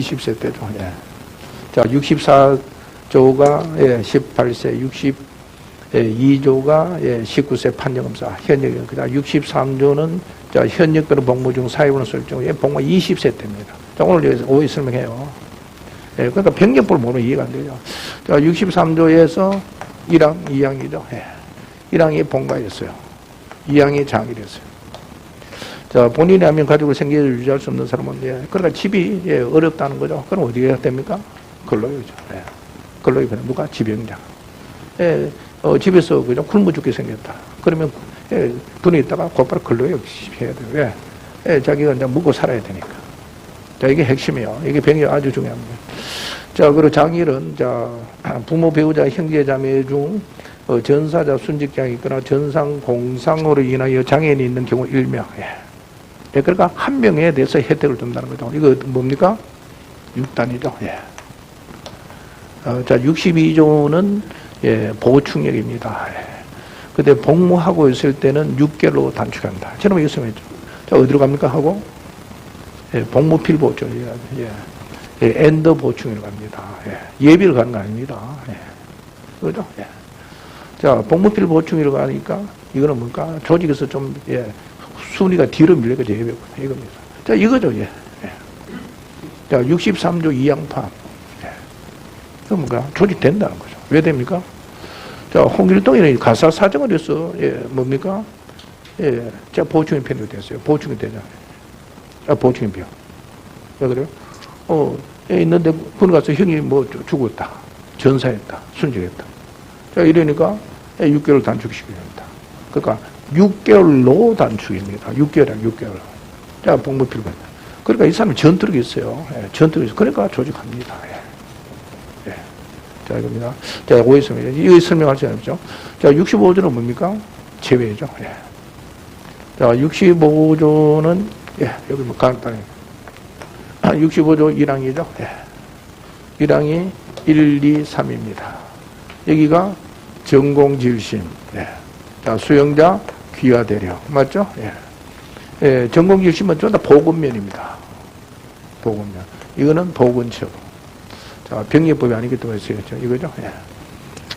20세 때죠. 예. 자, 64조가 예, 18세, 62조가 예, 19세 판정검사 현역 그다음 63조는 자, 현역들은 복무 중 사회보는 설정 예, 복무 20세 때입니다. 자, 오늘 여기서 오해 설명해요. 예, 그러니까 병력법을 모르면 이해가 안 되죠. 자, 63조에서 1항, 2항이죠. 예. 1항이 본가였어요. 2항이 장이랬어요. 자, 본인의 하면 가족을 생계를 유지할 수 없는 사람은, 예, 그러니까 집이, 예, 어렵다는 거죠. 그럼 어디에 해야 됩니까? 근로이죠. 예. 그냥 누가? 지병자. 예, 어, 집에서 그냥 굶어 죽게 생겼다. 그러면, 예, 돈이 있다가 곧바로 근로에 해야 돼요. 왜? 예, 자기가 이제 먹고 살아야 되니까. 자, 이게 핵심이에요. 이게 병이 아주 중요합니다. 자, 그리고 장일은, 자, 부모, 배우자, 형제, 자매 중, 어, 전사자, 순직장이 있거나 전상, 공상으로 인하여 장애인이 있는 경우 일명. 예. 예, 그러니까 한 명에 대해서 혜택을 준다는 거죠. 이거 뭡니까? 6단이죠. 예. 어, 자, 62조는 예, 보충력입니다. 예. 근데 복무하고 있을 때는 6개월로 단축한다. 저는 이거 쓰면 자, 어디로 갑니까? 하고? 예, 복무 필보죠. 예, 예. 예, 엔더 보충으로 갑니다. 예. 예비를 가는 거 아닙니다. 예. 그죠? 예. 자, 복무필 보충으로 가니까 이거는 뭔가 조직에서 좀, 예, 순위가 뒤로 밀려가 예비구나. 이겁니다. 자, 이거죠. 예. 예. 자, 63조 2항파. 예. 그 뭔가 조직된다는 거죠. 왜 됩니까? 자, 홍길동이는 가사 사정을 해서, 예, 뭡니까? 예, 자, 보충이 편이 됐어요. 보충이 되잖아요. 아, 보충이 표. 왜 그래요? 어, 예, 있는데, 군 가서 형이 뭐 죽었다. 전사했다. 순직했다. 자, 이러니까 6개월 단축시켜야 된다. 그러니까 6개월로 단축입니다. 6개월이야, 6개월. 자, 복무 필요가 있다. 그러니까 이 사람이 전투력이 있어요. 예, 전투력이 있어요. 그러니까 조직합니다. 예. 예. 자, 이겁니다. 자, 오해 설명. 이거 설명할 수 없죠. 자, 65조는 뭡니까? 제외죠. 예. 자, 65조는, 예, 여기 뭐 간단히. 아, 65조 1항이죠. 예. 1항이 1, 2, 3입니다. 여기가 전공질심, 예. 자, 수영자, 귀화 대령. 맞죠? 예. 예, 전공질심은 전부 다 보건면입니다. 보건면. 이거는 보건처. 자, 병리법이 아니기 때문에 쓰였죠. 이거죠? 예.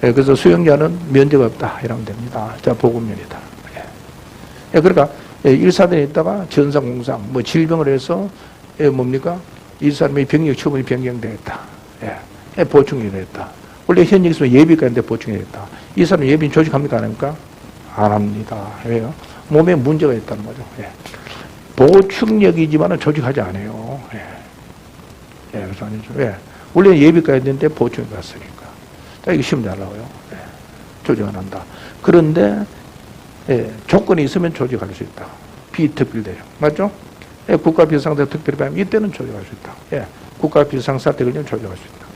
예, 그래서 수영자는 면제가 없다. 이러면 됩니다. 자, 보건면이다. 예. 예, 그러니까, 예, 일사단에 있다가 전상 공상, 뭐 질병을 해서, 예, 뭡니까? 이 사람의 병력 처분이 변경되었다. 예. 예, 보충이 됐다. 원래 현역에서 예비가 있는데 보충이 됐다. 이 사람 예비 조직합니까? 안 합니까? 안 합니다. 왜요? 몸에 문제가 있다는 거죠. 예. 보충력이지만 조직하지 않아요. 예. 예, 그래서 아니죠. 예. 원래 예비가 있는데 보충이 갔으니까. 자, 이거 시험 잘 나와요. 예. 조직 안 한다. 그런데, 예, 조건이 있으면 조직할 수 있다. 비특별대요. 맞죠? 예, 국가 비상사 특별배면 이때는 조직할 수 있다. 예. 국가 비상사 때는 조직할 수 있다.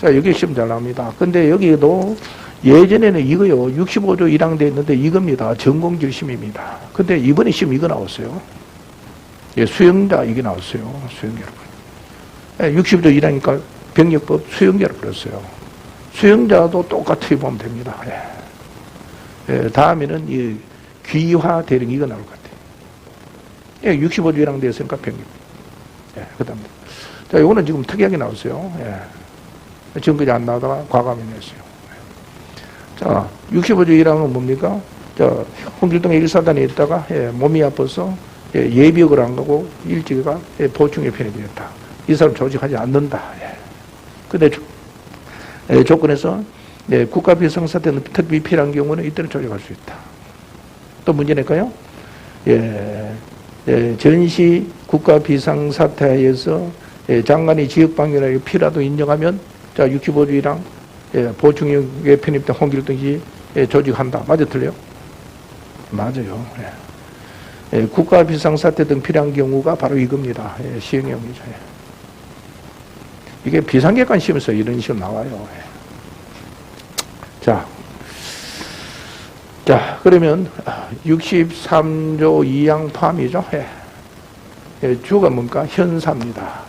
자, 여기 시험 잘 나옵니다. 근데 여기도 예전에는 이거요. 65조 1항 돼 있는데 이겁니다. 전공질심입니다. 근데 이번에 시험 이거 나왔어요. 예, 수영자 이게 나왔어요. 수영자로. 예, 60조 1항이니까 병력법 수영자로 불렀어요. 수영자도 똑같이 보면 됩니다. 예. 예, 다음에는 이 귀화 대령 이거 나올 것 같아요. 예, 65조 1항 되었으니까 병력. 예, 그 다음. 자, 이거는 지금 특이하게 나왔어요. 예. 지금까지 안 나오다가 과감히 냈어요. 자, 65조 1항은 뭡니까? 자, 홍길동의 일사단에 있다가, 예, 몸이 아파서, 예, 예비역을 안 가고, 일찍가 예, 보충에 편이 되었다. 이 사람 조직하지 않는다. 예. 근데 조, 예, 조건에서, 예, 국가 비상사태는 특비 필요한 경우는 이때는 조직할 수 있다. 또 문제 낼까요? 예, 예, 전시 국가 비상사태에서 예, 장관이 지역방위나 필요하도 인정하면 자 65주의랑 예, 보충역에 편입된 홍길동이 예, 조직한다. 맞아 틀려요? 맞아요. 예. 예, 국가 비상사태 등 필요한 경우가 바로 이겁니다. 예, 시행령이죠. 예. 이게 비상객관 시험에서 이런 시험 나와요. 예. 자, 자 그러면 63조 2항 포함이죠. 예. 예, 주가 뭔가 현사입니다.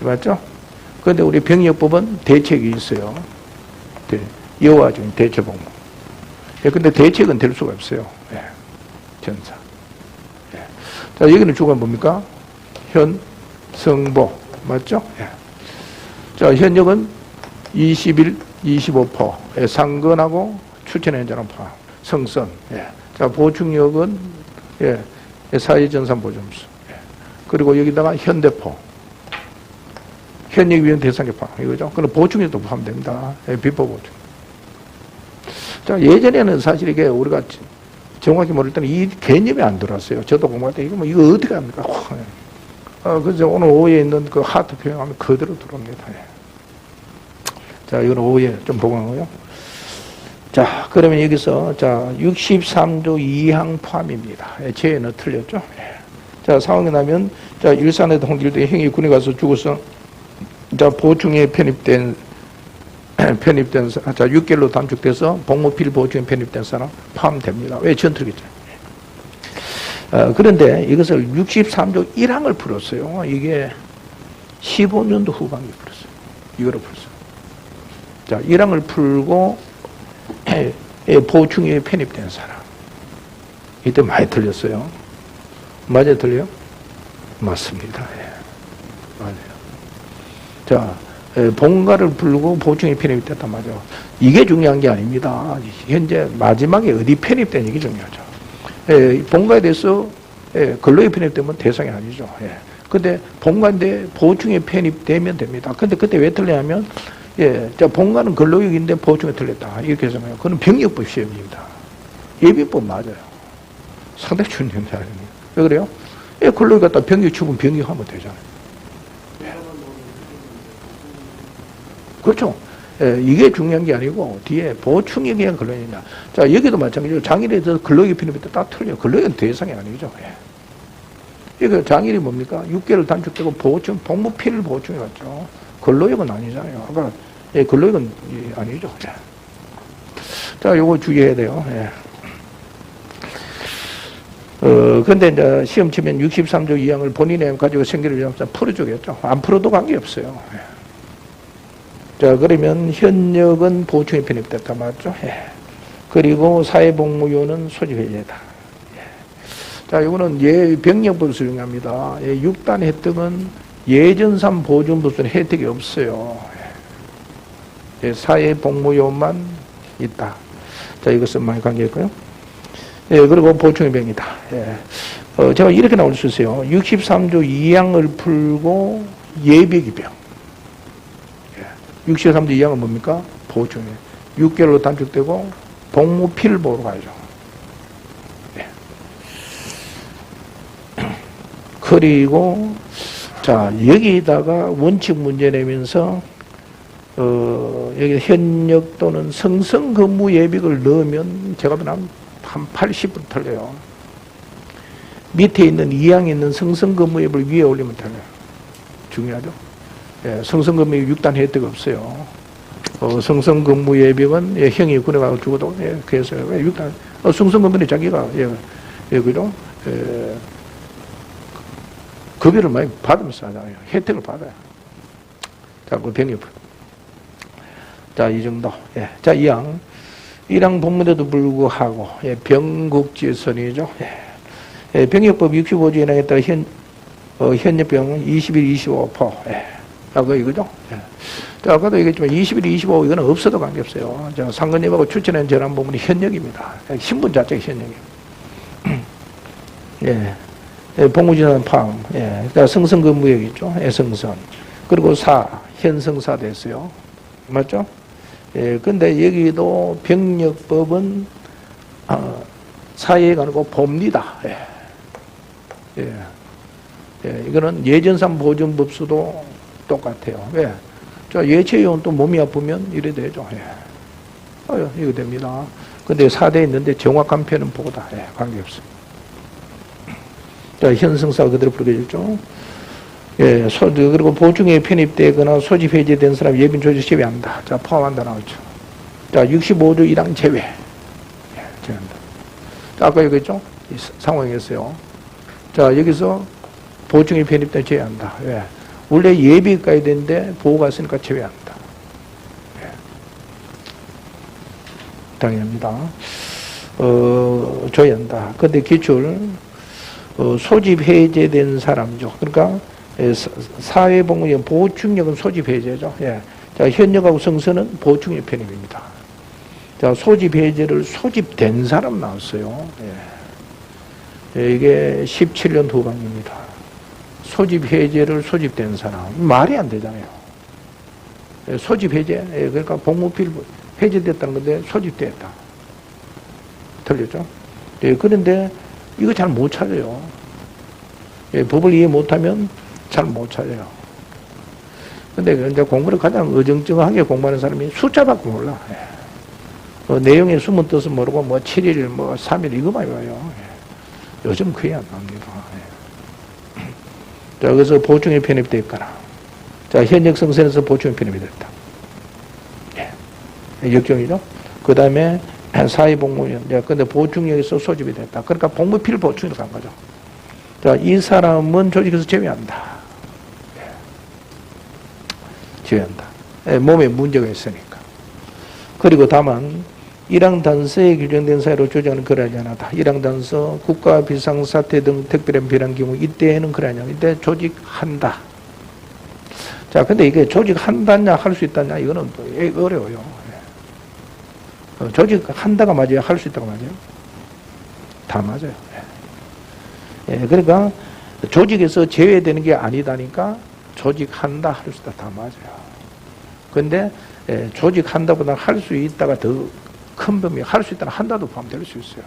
맞죠? 그런데 우리 병역법은 대책이 있어요. 네. 여와 중 대처복무. 예, 근데 대책은 될 수가 없어요. 예. 전사. 예. 자, 여기는 주가 뭡니까? 현, 성보. 맞죠? 예. 자, 현역은 21, 25%. 예, 상근하고 추천행자는 포함. 성선. 예. 자, 보충역은, 예, 사회전산 보점수. 예. 그리고 여기다가 현대포. 대상에 포함. 이거죠. 그럼 보충역도 포함됩니다. 예, 비법 보충. 자, 예전에는 사실 이게 우리가 정확히 모를 때는 이 개념이 안 들어왔어요. 저도 공부할 때 이거 뭐 이거 어떻게 합니까? 어, 그래서 오늘 오후에 있는 그 하트 표현하면 그대로 들어옵니다. 예. 자, 이건 오후에 좀 보강하고요. 자, 그러면 여기서 자, 63조 2항 포함입니다. 예, 제에는 틀렸죠? 예. 자, 상황이 나면 자, 일산에도 홍길도 형이 군에 가서 죽어서 자, 보충에 편입된 편입된 사- 자 6개월로 단축돼서 복무필 보충에 편입된 사람 포함됩니다. 왜 전투기죠? 어, 그런데 이것을 63조 1항을 풀었어요. 이게 15년도 후반기 풀었어요. 이거를 풀었어요. 자, 1항을 풀고 예, 보충에 편입된 사람. 이때 많이 틀렸어요. 맞아요, 틀려요? 맞습니다. 예. 자, 에, 본가를 풀고 보충에 편입됐단 말이죠. 이게 중요한 게 아닙니다. 현재 마지막에 어디 편입된 이게 중요하죠. 에, 본가에 대해서 에, 근로에 편입되면 대상이 아니죠. 예. 근데 본가인데 보충에 편입되면 됩니다. 근데 그때 왜 틀리냐면 예, 자 본가는 근로역인데 보충에 틀렸다. 이렇게 해서요. 그건 병력법 시험입니다. 예비법 맞아요. 상당히 중요한 게 아닙니다. 왜 그래요? 예, 근로역 갖다 병력 추분 병력하면 되잖아요. 그렇죠. 예, 이게 중요한 게 아니고 뒤에 보충에 대한 근로이냐. 자 여기도 마찬가지로 장일에 대해서 근로기 편입이 딱 틀려. 근로는 대상이 아니죠. 예. 이거 장일이 뭡니까? 6개월 단축되고 보충, 복무필을 보충해갔죠. 근로역은 아니잖아요. 아까 예, 근로역은 예, 아니죠. 예. 자, 요거 주의해야 돼요. 예. 어, 근데 이제 시험 치면 63조 2항을 본인이 가지고 생기를 좀 풀어주겠죠. 안 풀어도 관계없어요. 예. 자, 그러면 현역은 보충에 편입됐다 맞죠? 예. 그리고 사회복무요는 소집해제다. 예. 자, 이거는 예, 병력법 수용합니다. 예, 6단 혜택은 예전산 보존부수는 혜택이 없어요. 예. 예, 사회복무요만 있다. 자, 이것은 많이 관계했고요. 예, 그리고 보충의 병이다. 예. 어, 제가 이렇게 나올 수 있어요. 63조 2항을 풀고 예비기병. 63조 2항은 뭡니까? 보충에 6개월로 단축되고 복무필 보러 가야죠. 예. 그리고 자 여기다가 원칙 문제 내면서 어, 여기 현역 또는 성성 근무 예비를 넣으면 제가 보면 한 80% 틀려요. 밑에 있는 2항에 있는 성성 근무 예비를 위에 올리면 틀려요. 중요하죠. 예, 성성근무 6단 혜택 없어요. 어, 성성근무 예비는 예, 형이 군에 가서 죽어도 예, 그래서 왜 6단 어, 성성근무는 자기가 예, 예, 그죠? 예, 급여를 많이 받으면서 하잖아요. 혜택을 받아요. 자, 그 병역. 자, 이 정도. 예. 자, 이항. 이랑 본문에도 불구하고, 예, 병국지선이죠. 예. 예, 병역법 65조에 나겠다 현, 어, 현역병 21, 25%. 예. 라고 이거죠. 예. 자, 아까도 얘기했지만 21, 25 이거는 없어도 관계없어요. 저 상근님하고 추천한 전환 부분이 현역입니다. 신분 자체가 현역이에요. 예. 예, 복무진단 포함. 예. 그러니까 성선근무역 있죠. 예, 성선. 그리고 사, 현성사 됐어요. 맞죠? 예, 근데 여기도 병력법은, 어, 사회가 아니고 봅니다. 예. 예. 예, 이거는 예전산 보존법수도 똑같아요. 왜? 자, 예체요원 또 몸이 아프면 이래 되죠. 예. 어, 이거 됩니다. 근데 4대 있는데 정확한 표현은 보다. 예, 관계없어. 자, 현승사 그대로 부르겠죠. 예, 소, 그리고 보충에 편입되거나 소집 해제된 사람 예빈 조직 제외한다. 자, 포함한다 나오죠. 자, 65조 1항 제외. 예, 제외한다. 자, 아까 얘기했죠? 이 상황이었어요. 자, 여기서 보충에 편입된 제외한다. 왜? 원래 예비가 가야 되는데 보호가 있으니까 제외한다. 예. 당연합니다. 어, 줘야 한다. 근데 기출, 어, 소집 해제된 사람죠. 그러니까 예, 사- 사회복무원 보충력은 소집 해제죠. 예. 자, 현역하고 성선은 보충력 편입입니다. 자, 소집 해제를 소집된 사람 나왔어요. 예. 예, 이게 17년 후반입니다. 소집 해제를 소집된 사람. 말이 안 되잖아요. 예, 소집 해제. 예, 그러니까 복무필 해제됐다는 건데 소집됐다. 틀렸죠? 예, 그런데 이거 잘 못 찾아요. 예, 법을 이해 못하면 잘 못 찾아요. 근데 그 이제 공부를 가장 어정쩡하게 공부하는 사람이 숫자밖에 몰라. 예. 어, 내용의 숨은 뜻을 모르고 뭐 7일, 뭐 3일 이거만 외워요. 예. 요즘 그게 안 납니다. 예. 자, 그래서 보충에 편입되어 있거나. 자, 현역 성선에서 보충에 편입이 됐다. 예. 역경이죠. 그 다음에 사회복무원. 자, 근데 보충역에서 소집이 됐다. 그러니까 복무필 보충으로 간 거죠. 자, 이 사람은 조직에서 제외한다. 예. 제외한다. 예, 몸에 문제가 있으니까. 그리고 다만, 일항 단서에 규정된 사회로 조정하는 그러하지 않았다. 일항 단서, 국가 비상사태 등 특별한 필요한 경우, 이때에는 그러하지 않아. 이때 조직한다. 자, 근데 이게 조직한다냐, 할 수 있다냐, 이거는 또 예, 어려워요. 예. 어, 조직한다가 맞아요? 할 수 있다가 맞아요? 다 맞아요. 예. 예, 그러니까 조직에서 제외되는 게 아니다니까 조직한다, 할 수 있다 다 맞아요. 근데 예, 조직한다보다 할 수 있다가 더 큰 범위, 할 수 있다는 한다도 포함될 수 있어요.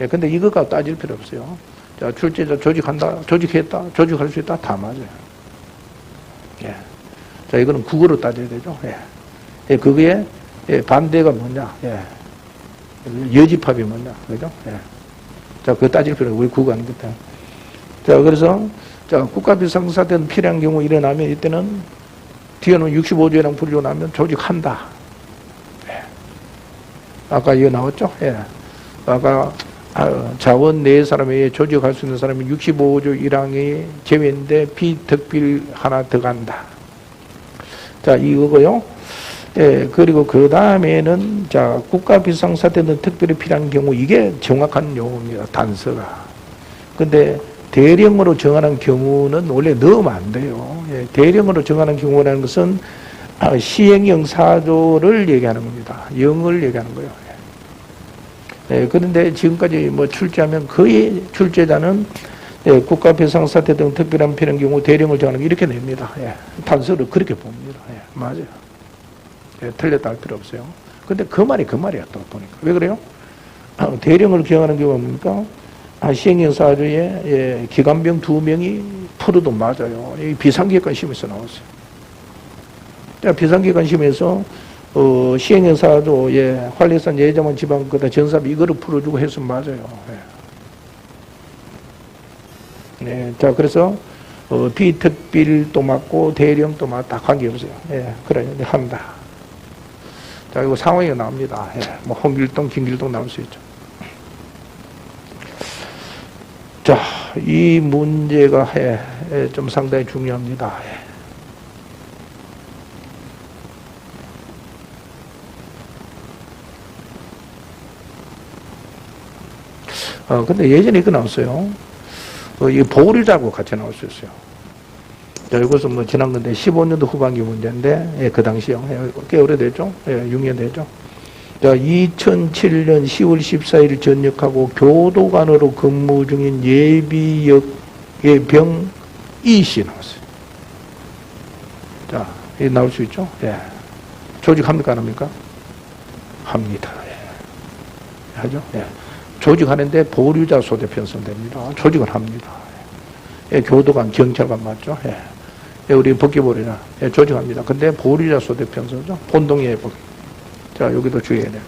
예, 근데 이거가 따질 필요 없어요. 자, 출제자 조직한다, 조직했다, 조직할 수 있다, 다 맞아요. 예. 자, 이거는 국어로 따져야 되죠. 예. 예, 그거에 예, 반대가 뭐냐, 예. 여집합이 뭐냐, 그죠? 예. 자, 그거 따질 필요 우리 국어 하는 것다. 자, 그래서, 자, 국가 비상사태는 필요한 경우 일어나면 이때는 뒤에는 65조랑 부르고 나면 조직한다. 예. 아까 이거 나왔죠? 예. 아까 아, 자원 네 사람에 조직할 수 있는 사람이 65조 1항이 제외인데 비특필 하나 더 간다. 자, 이거고요. 예, 그리고 그 다음에는 자, 국가 비상사태는 특별히 필요한 경우 이게 정확한 용어입니다. 단서가. 근데 대령으로 정하는 경우는 원래 넣으면 안 돼요. 예, 대령으로 정하는 경우라는 것은 아, 시행령 사조를 얘기하는 겁니다. 영을 얘기하는 거예요. 예, 그런데 지금까지 뭐 출제하면 거의 출제자는 예, 국가 비상사태 등 특별한 필요한 경우 대령을 정하는 게 이렇게 냅니다. 예, 단서를 그렇게 봅니다. 예, 맞아요. 예, 틀렸다 할 필요 없어요. 근데 그 말이 그 말이야, 또 보니까. 왜 그래요? 아, 대령을 기억하는 경우가 뭡니까? 아, 시행령사조에 예, 기관병 두 명이 풀어도 맞아요. 이 비상기관 심에서 나왔어요. 자, 비상기관 심에서 어, 시행령사조에 활력산 예자만 지방 그다 전사비 이거를 풀어주고 해서 맞아요. 예. 네, 자 그래서 어, 비특빌도 맞고 대령도 맞다 관계없어요. 예, 그래 한다. 자 이거 상황이 나옵니다. 예, 뭐 홍길동, 김길동 나올 수 있죠. 자, 이 문제가 예, 예, 좀 상당히 중요합니다. 예. 어, 근데 예전에 이거 나왔어요. 어, 이 보리자고 같이 나올 수 있어요. 자, 이것은 뭐 지난 건데 15년도 후반기 문제인데, 예, 그 당시요. 예, 꽤 오래됐죠? 예, 6년 됐죠? 자, 2007년 10월 14일 전역하고 교도관으로 근무 중인 예비역의 병 이씨 나왔어요. 자, 이 나올 수 있죠? 예. 조직합니까, 안 합니까? 합니다. 예. 하죠? 예. 조직하는데 보류자 소대 편성됩니다. 조직을 합니다. 예, 교도관, 경찰관 맞죠? 예. 예, 우리 법규보리나 예, 조직합니다. 근데 보류자 소대 편성죠. 본동의 법. 자, 여기도 주의해야 돼요.